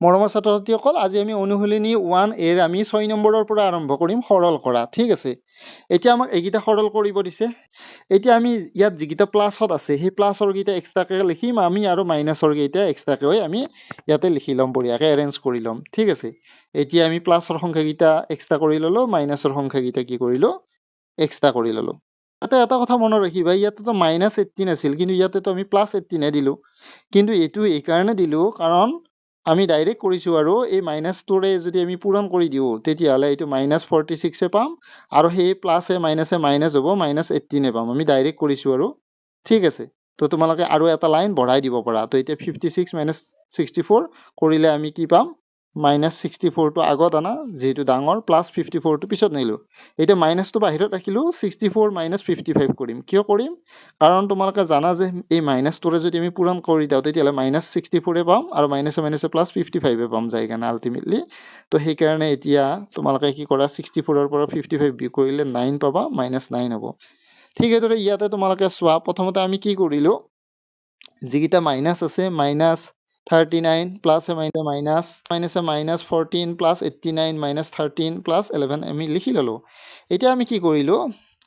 মৰমৰ ছাত্ৰ ছাত্ৰীসকল আজি আমি অনুশীলনী ওৱান এৰ আমি ছয় নম্বৰৰ পৰা আৰম্ভ কৰিম সৰল কৰা ঠিক আছে? এতিয়া আমাক এইকেইটা সৰল কৰিব দিছে। এতিয়া আমি ইয়াত যিকেইটা প্লাছত আছে সেই প্লাছৰ কেইটা এক্সট্ৰাকে লিখিম আমি আৰু মাইনাছৰ কেইটা এক্সট্ৰাকৈ আমি ইয়াতে লিখি ল'ম বঢ়িয়াকৈ এৰেঞ্জ কৰি ল'ম ঠিক আছে? এতিয়া আমি প্লাছৰ সংখ্যাকেইটা এক্সট্ৰা কৰি ল'লোঁ মাইনাছৰ সংখ্যাকেইটা কি কৰিলোঁ? এক্সট্ৰা কৰি ল'লোঁ। ইয়াতে এটা কথা মনত ৰাখিবা ইয়াতেতো মাইনাছ এইটিন আছিল কিন্তু ইয়াতেতো আমি প্লাছ এইটিনহে দিলোঁ। কিন্তু এইটো এইকাৰণে দিলোঁ কাৰণ আমি ডাইৰেক্ট কৰিছোঁ আৰু এই মাইনাছটোৰে যদি আমি পূৰণ কৰি দিওঁ তেতিয়াহ'লে এইটো মাইনাছ ফৰ্টি ছিক্সে পাম আৰু সেই প্লাছে মাইনাছে মাইনাছ হ'ব মাইনাছ এইটিনে পাম। আমি ডাইৰেক্ট কৰিছোঁ আৰু। ঠিক আছে। তো তোমালোকে আৰু এটা লাইন বঢ়াই দিব পাৰা। তো এতিয়া fifty six minus sixty four কৰিলে আমি কি পাম? মাইনাছ ছিক্সটি ফ'ৰটো আগত আনা যিহেতু ডাঙৰ প্লাছ ফিফটি ফ'ৰটো পিছত নিলোঁ। এতিয়া মাইনাছটো বাহিৰত ৰাখিলোঁ sixty four minus fifty five কৰিম। কিয় কৰিম? কাৰণ তোমালোকে জানা যে এই মাইনাছটোৰে যদি আমি পূৰণ কৰি দিওঁ তেতিয়াহ'লে মাইনাছ ছিক্সটি ফ'ৰে পাম আৰু মাইনাছে মাইনাছে প্লাছ ফিফটি ফাইভে পাম যায় কাৰণে আল্টিমেটলি তো সেইকাৰণে এতিয়া তোমালোকে কি কৰা ছিক্সটি ফ'ৰৰ পৰা ফিফটি ফাইভ বিয়োগ কৰিলে নাইন পাবা মাইনাছ নাইন হ'ব। ঠিক সেইদৰে ইয়াতে তোমালোকে চোৱা প্ৰথমতে আমি কি কৰিলোঁ যিকেইটা মাইনাছ আছে মাইনাছ থাৰ্টি নাইন প্লাছে মাইনাছে minus মাইনাছে minus fourteen plus eighty nine minus thirteen plus eleven আমি লিখি ল'লোঁ। এতিয়া আমি কি কৰিলোঁ?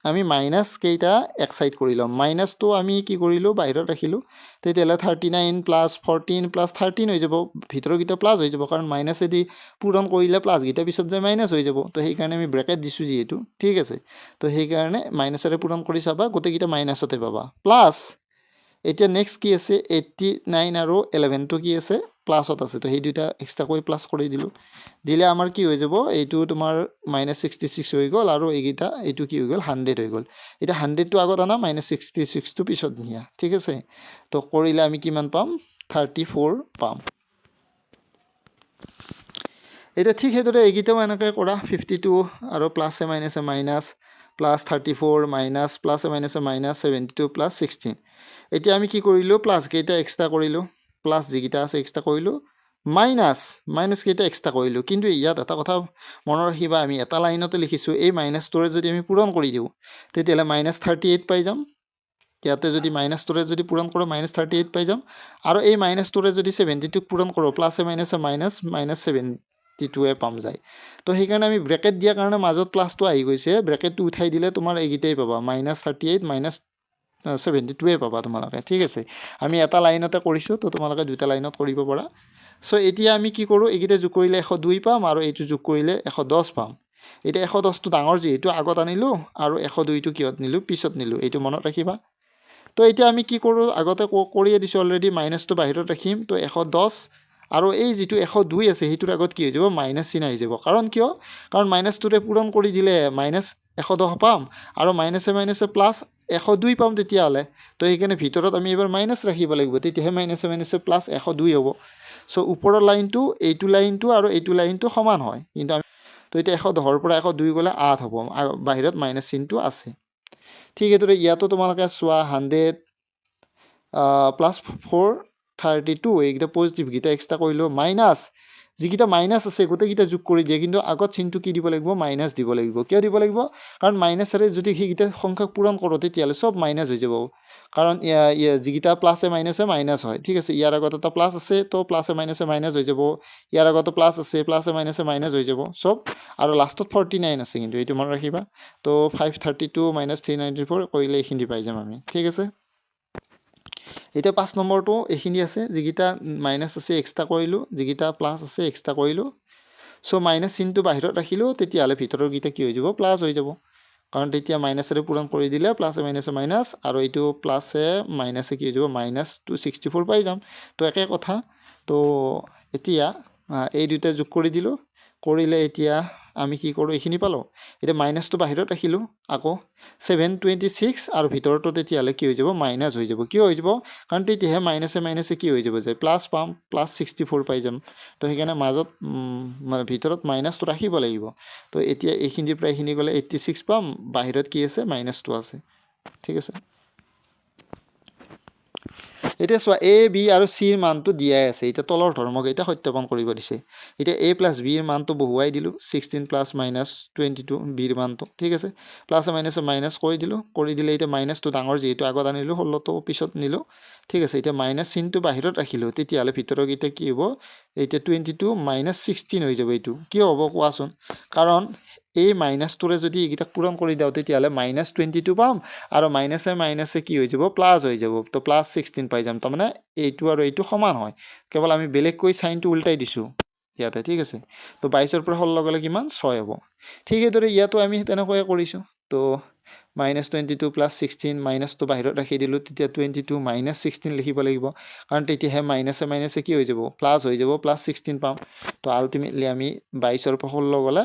আমি মাইনাছ কেইটা এক চাইড কৰি ল'ম মাইনাছটো আমি কি কৰিলোঁ? বাহিৰত ৰাখিলোঁ। তেতিয়াহ'লে thirty nine plus fourteen plus thirteen হৈ যাব। ভিতৰৰকেইটা প্লাছ হৈ যাব। কাৰণ মাইনাছেদি পূৰণ কৰিলে প্লাছকেইটা পিছত যায় মাইনাছ হৈ যাব। তো সেইকাৰণে আমি ব্ৰেকেট দিছোঁ যিহেতু। ঠিক আছে? তো সেইকাৰণে মাইনাছেৰে পূৰণ কৰি চাবা। গোটেইকেইটা মাইনাছতে পাবা। প্লাছ এতিয়া নেক্সট কি আছে? এইট্টি নাইন আৰু এলেভেনটো কি আছে? প্লাছত আছে। তো সেই দুটা এক্সট্ৰাকৈ প্লাছ কৰি দিলোঁ। দিলে আমাৰ কি হৈ যাব? এইটো তোমাৰ মাইনাছ ছিক্সটি ছিক্স হৈ গ'ল আৰু এইকেইটা এইটো কি হৈ গ'ল? হাণ্ড্ৰেড হৈ গ'ল। এতিয়া হাণ্ড্ৰেডটো আগত আনা মাইনাছ ছিক্সটি ছিক্সটো পিছত নিয়া। ঠিক আছে? তো কৰিলে আমি কিমান পাম? থাৰ্টি ফ'ৰ পাম। এতিয়া ঠিক সেইদৰে এইকেইটাও এনেকৈ কৰা। ফিফটি টু আৰু প্লাছে মাইনাছে minus plus thirty four minus প্লাছে মাইনাছে minus seventy two plus sixteen এতিয়া আমি কি কৰিলোঁ? প্লাছকেইটা এক্সট্ৰা কৰিলোঁ? প্লাছ যিকেইটা আছে এক্সট্ৰা কৰিলোঁ। মাইনাছ মাইনাছকেইটা এক্সট্ৰা কৰিলোঁ। কিন্তু ইয়াত এটা কথা মনত ৰাখিবা আমি এটা লাইনতে লিখিছোঁ এই মাইনাছটোৰে যদি আমি পূৰণ কৰি দিওঁ তেতিয়াহ'লে মাইনাছ থাৰ্টি এইট পাই যাম। ইয়াতে যদি মাইনাছটোৰে যদি পূৰণ কৰোঁ মাইনাছ থাৰ্টি এইট পাই যাম। আৰু এই মাইনাছটোৰে যদি ছেভেণ্টি টুক পূৰণ কৰোঁ প্লাছে মাইনাছে মাইনাছ মাইনাছ ছেভেণ্টি টুৱে পাম যায়। তো সেইকাৰণে আমি ব্ৰেকেট দিয়াৰ কাৰণে মাজত প্লাছটো আহি গৈছে। ব্ৰেকেটটো উঠাই দিলে তোমাৰ এইকেইটাই পাবা। Minus thirty eight minus seventy টুৱে পাবা তোমালোকে ঠিক আছে? আমি এটা লাইনতে কৰিছোঁ তো তোমালোকে দুটা লাইনত কৰিব পাৰা। চ' এতিয়া আমি কি কৰোঁ এইকেইটা যোগ কৰিলে এশ দুই পাম আৰু এইটো যোগ কৰিলে এশ দহ পাম। এতিয়া এশ দহটো ডাঙৰ যিহেতু আগত আনিলোঁ আৰু এশ দুইটো কিহত নিলোঁ পিছত নিলোঁ এইটো মনত ৰাখিবা। তো এতিয়া আমি কি কৰোঁ আগতে কৰিয়ে দিছোঁ অলৰেডি মাইনাছটো বাহিৰত ৰাখিম। তো এশ দহ আৰু এই যিটো এশ দুই আছে সেইটোৰ আগত কি হৈ যাব? মাইনাছ চিন আহি যাব। কাৰণ কিয়? কাৰণ মাইনাছটোৰে পূৰণ কৰি দিলে মাইনাছ এশ দহ পাম আৰু মাইনাছে মাইনাছে প্লাছ এশ দুই পাম তেতিয়াহ'লে। তো সেইকাৰণে ভিতৰত আমি এইবাৰ মাইনাছ ৰাখিব লাগিব। তেতিয়াহে মাইনাছে মাইনাছে প্লাছ এশ দুই হ'ব। চ' ওপৰৰ লাইনটো এইটো লাইনটো আৰু এইটো লাইনটো সমান হয়। কিন্তু আমি তো এতিয়া এশ দহৰ পৰা এশ দুই গ'লে আঠ হ'ব। বাহিৰত মাইনাছ চিনটো আছে। ঠিক সেইদৰে ইয়াতো তোমালোকে চোৱা hundred plus four thirty two এইকেইটা পজিটিভকেইটা এক্সট্ৰা কৰিলোঁ মাইনাছ যিকেইটা মাইনাছ আছে গোটেইকেইটা যোগ কৰি দিয়ে কিন্তু আগত চিনটো কি দিব লাগিব? মাইনাছ দিব লাগিব। কিয় দিব লাগিব? কাৰণ মাইনাছেৰে যদি সেইকেইটা সংখ্যাক পূৰণ কৰোঁ তেতিয়াহ'লে চব মাইনাছ হৈ যাব। কাৰণ যিকেইটা প্লাছে মাইনাছে মাইনাছ হয়। ঠিক আছে ইয়াৰ আগত এটা প্লাছ আছে তো প্লাছে মাইনাছে মাইনাছ হৈ যাব। ইয়াৰ আগতো প্লাছ আছে প্লাছে মাইনাছে মাইনাছ হৈ যাব। চব। আৰু লাষ্টত ফৰ্টি নাইন আছে কিন্তু এইটো মনত ৰাখিবা। তো five thirty two minus three ninety four কৰিলে এইখিনি পাই যাম আমি। ঠিক আছে? এতিয়া পাঁচ নম্বৰটো এইখিনি আছে যিকেইটা মাইনাছ আছে এক্সট্ৰা কৰিলোঁ যিকেইটা প্লাছ আছে এক্সট্ৰা কৰিলোঁ। চ' মাইনাছ চিনটো বাহিৰত ৰাখিলোঁ তেতিয়াহ'লে ভিতৰৰকেইটা কি হৈ যাব? প্লাছ হৈ যাব। কাৰণ তেতিয়া মাইনাছেৰে পূৰণ কৰি দিলে প্লাছে মাইনাছে মাইনাছ আৰু এইটো প্লাছে মাইনাছে কি হৈ যাব? মাইনাছ টু ছিক্সটি ফ'ৰ পাই যাম। তো একে কথা। তো এতিয়া এই দুটা যোগ কৰি দিলোঁ। কৰিলে এতিয়া আমি কি কৰোঁ? এইখিনি পালোঁ। এতিয়া মাইনাছটো বাহিৰত ৰাখিলোঁ। আকৌ ছেভেন টুৱেণ্টি ছিক্স আৰু ভিতৰতো তেতিয়াহ'লে কি হৈ যাব? মাইনাছ হৈ যাব। কিয় হৈ যাব? কাৰণ তেতিয়াহে মাইনাছে মাইনাছে কি হৈ যাব যে? প্লাছ পাম প্লাছ ছিক্সটি ফ'ৰ পাই যাম। তো সেইকাৰণে মাজত মানে ভিতৰত মাইনাছটো ৰাখিব লাগিব। তো এতিয়া এইখিনিৰ পৰা এইখিনি গ'লে এইট্টি ছিক্স পাম। বাহিৰত কি আছে? মাইনাছটো আছে। ঠিক আছে? এতিয়া চোৱা এ বি আৰু চিৰ মানটো দিয়াই আছে। এতিয়া তলৰ ধৰ্মকেইটা সত্যাপন কৰিব দিছে। এতিয়া এ প্লাছ বিৰ মানটো বহুৱাই দিলোঁ। Sixteen plus minus twenty two বিৰ মানটো ঠিক আছে? প্লাছে মাইনাছে মাইনাছ কৰি দিলোঁ। কৰি দিলে এতিয়া মাইনাছটো ডাঙৰ যিহেতু আগত আনিলোঁ ষোল্লটো পিছত নিলোঁ। ঠিক আছে? এতিয়া মাইনাছ চিনটো বাহিৰত ৰাখিলোঁ। তেতিয়াহ'লে ভিতৰকেইটা কি হ'ব? এতিয়া টুৱেণ্টি টু মাইনাছ ছিক্সটিন হৈ যাব এইটো। কিয় হ'ব কোৱাচোন? কাৰণ এই মাইনাছটোৰে যদি এইকেইটাক পূৰণ কৰি দিওঁ তেতিয়াহ'লে মাইনাছ টুৱেণ্টি টু পাম। আৰু মাইনাছে মাইনাছে কি হৈ যাব? প্লাছ হৈ যাব। তো প্লাছ ছিক্সটিন পাই যাম। তাৰমানে এইটো আৰু এইটো সমান হয়। কেৱল আমি বেলেগকৈ চাইনটো উল্টাই দিছোঁ ইয়াতে ঠিক আছে? তো বাইছৰ পৰা ষোল্ল গ'লে কিমান? ছয় হ'ব। ঠিক সেইদৰে ইয়াতো আমি তেনেকৈয়ে কৰিছোঁ। তো minus twenty two plus sixteen মাইনাছটো বাহিৰত ৰাখি দিলোঁ তেতিয়া টুৱেণ্টি টু মাইনাছ ছিক্সটিন লিখিব লাগিব। কাৰণ তেতিয়াহে মাইনাছে মাইনাছে কি হৈ যাব? প্লাছ হৈ যাব প্লাছ ছিক্সটিন পাম। তো আল্টিমেটলি আমি বাইছৰ পৰা ষোল্ল গ'লে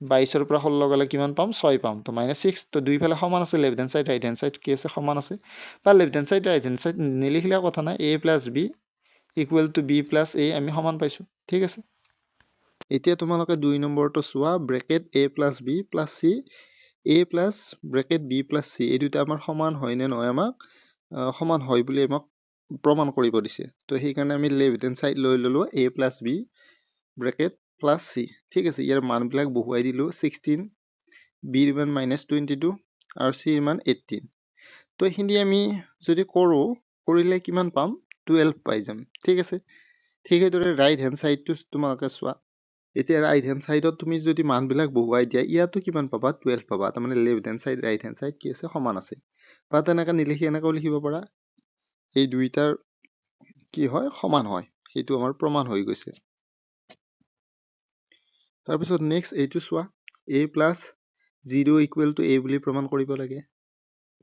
বাইছৰ পৰা ষোল্ল গ'লে কিমান পাম? ছয় পাম। তো মাইনাছ ছিক্স তো দুইফালে সমান আছে। Left hand side right hand side কি আছে? সমান আছে। বা left hand side right hand side নিলিখিলে কথা নাই। A plus B equal to B plus A আমি সমান পাইছোঁ। ঠিক আছে? এতিয়া তোমালোকে দুই নম্বৰটো চোৱা bracket A plus B plus C A plus bracket B plus C এই দুটা আমাৰ সমান হয় নে নহয় আমাক? সমান হয় বুলি আমাক প্ৰমাণ কৰিব দিছে। তো সেইকাৰণে আমি লেফ্ট হেণ্ড চাইড লৈ ল'লোঁ A plus B bracket plus C ঠিক আছে? ইয়াৰ মানবিলাক বহুৱাই দিলোঁ ছিক্সটিন বিৰ মান মাইনাছ টুৱেণ্টি টু আৰু চিৰ মান এইটিন তো এইখিনি আমি যদি কৰোঁ কৰিলে কিমান পাম? টুৱেল্ভ পাই যাম ঠিক আছে? ঠিক সেইদৰে ৰাইট হেণ্ড ছাইডটো তোমালোকে চোৱা। এতিয়া ৰাইট হেণ্ড ছাইডত তুমি যদি মানবিলাক বহুৱাই দিয়া ইয়াতো কিমান পাবা? টুৱেল্ভ পাবা। তাৰমানে left hand side right hand side কি আছে? সমান আছে। বা তেনেকৈ নিলিখি এনেকৈও লিখিব পাৰা। এই দুইটাৰ কি হয়? সমান হয়। সেইটো আমাৰ প্ৰমাণ হৈ গৈছে। তাৰপিছত নেক্সট এইটো চোৱা। A plus zero' equal to A বুলি প্ৰমাণ কৰিব লাগে।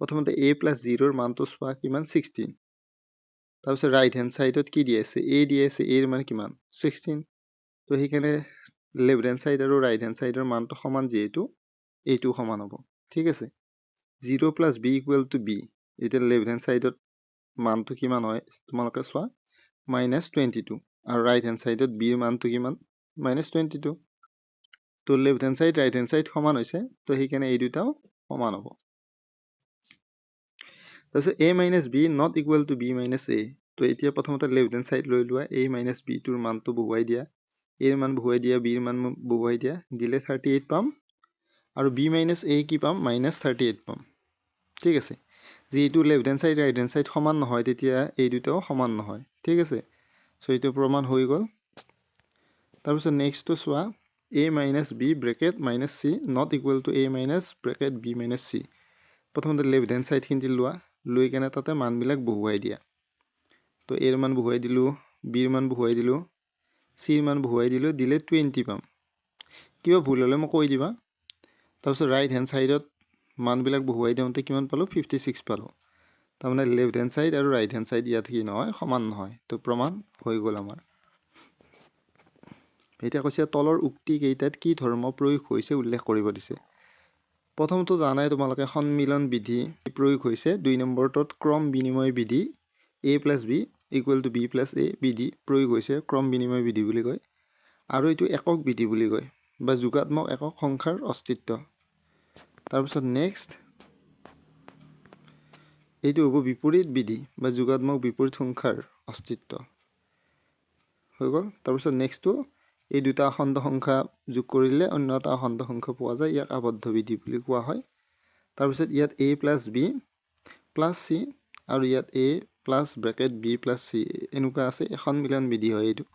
প্ৰথমতে এ প্লাছ জিৰ'ৰ মানটো চোৱা কিমান? ছিক্সটিন তাৰপিছত ৰাইট হেণ্ড ছাইডত কি দি আছে? এ দি আছে এৰ মান কিমান? ছিক্সটিন তো সেইকাৰণে লেফ্ট হেণ্ড ছাইড আৰু ৰাইট হেণ্ড ছাইডৰ মানটো সমান যিহেতু এইটো সমান হ'ব। ঠিক আছে? Zero' plus B equal to B এতিয়া লেফ্ট হেণ্ড ছাইডত মানটো কিমান হয়? তোমালোকে চোৱা মাইনাছ টুৱেণ্টি টু আৰু ৰাইট হেণ্ড ছাইডত বিৰ মানটো কিমান? মাইনাছ টুৱেণ্টি টু তো left hand side right hand side সমান হৈছে তো সেইকাৰণে এই দুটাও সমান হ'ব। তাৰপিছত A minus B not equal to B minus A তো এতিয়া প্ৰথমতে লেফ্ট হেণ্ড ছাইড লৈ লোৱা এ মাইনাছ বিটোৰ মানটো বহুৱাই দিয়া এৰ মান বহুৱাই দিয়া বিৰ মান বহুৱাই দিয়া দিলে থাৰ্টি এইট পাম আৰু বি মাইনাছ এ কি পাম মাইনাছ থাৰ্টি এইট পাম। ঠিক আছে যিহেতু left hand side right hand side সমান নহয় তেতিয়া এই দুটাও সমান নহয়। ঠিক আছে চ' এইটো প্ৰমাণ হৈ গ'ল। তাৰপিছত নেক্সটটো চোৱা। A minus B bracket minus C not equal to A minus bracket B minus C প্ৰথমতে লেফ্ট হেণ্ড ছাইডখিনি লোৱা লৈ কেনে তাতে মানবিলাক বহুৱাই দিয়া। তো এৰ মান বহুৱাই দিলোঁ বিৰ মান বহুৱাই দিলোঁ চিৰ মান বহুৱাই দিলোঁ দিলে টুৱেণ্টি পাম। কিবা ভুল হ'লে মোক কৈ দিবা। তাৰপিছত ৰাইট হেণ্ড ছাইডত মানবিলাক বহুৱাই দিওঁতে কিমান পালোঁ? ফিফটি ছিক্স পালোঁ। তাৰমানে লেফ্ট হেণ্ড ছাইড আৰু ৰাইট হেণ্ড ছাইড ইয়াত কি নহয় সমান নহয়। তো প্ৰমাণ হৈ গ'ল আমাৰ। এতিয়া কৈছে তলৰ উক্তি কেইটাত কি ধৰ্ম প্ৰয়োগ হৈছে উল্লেখ কৰিব দিছে। প্ৰথমটো জানাই তোমালোকে সন্মিলন বিধি প্ৰয়োগ হৈছে। দুই নম্বৰটোত ক্ৰম বিনিময় বিধি A plus B equal to B plus A বিধি প্ৰয়োগ হৈছে ক্ৰম বিনিময় বিধি বুলি কয়। আৰু এইটো একক বিধি বুলি কয় বা যোগাত্মক একক সংখ্যাৰ অস্তিত্ব। তাৰপিছত নেক্সট। এইটো হ'ব বিপৰীত বিধি বা যোগাত্মক বিপৰীত সংখ্যাৰ অস্তিত্ব। হৈ গ'ল। তাৰপিছত নেক্সটটো এই দুটা খণ্ড সংখ্যা যোগ কৰিলে অন্য এটা খণ্ড সংখ্যা পোৱা যায় ইয়াক আবদ্ধ বিধি বুলি কোৱা হয়। তাৰপিছত ইয়াত A plus B plus C আৰু ইয়াত A plus bracket B plus C এনেকুৱা আছে। এখন মিলন বিধি হয় এইটো।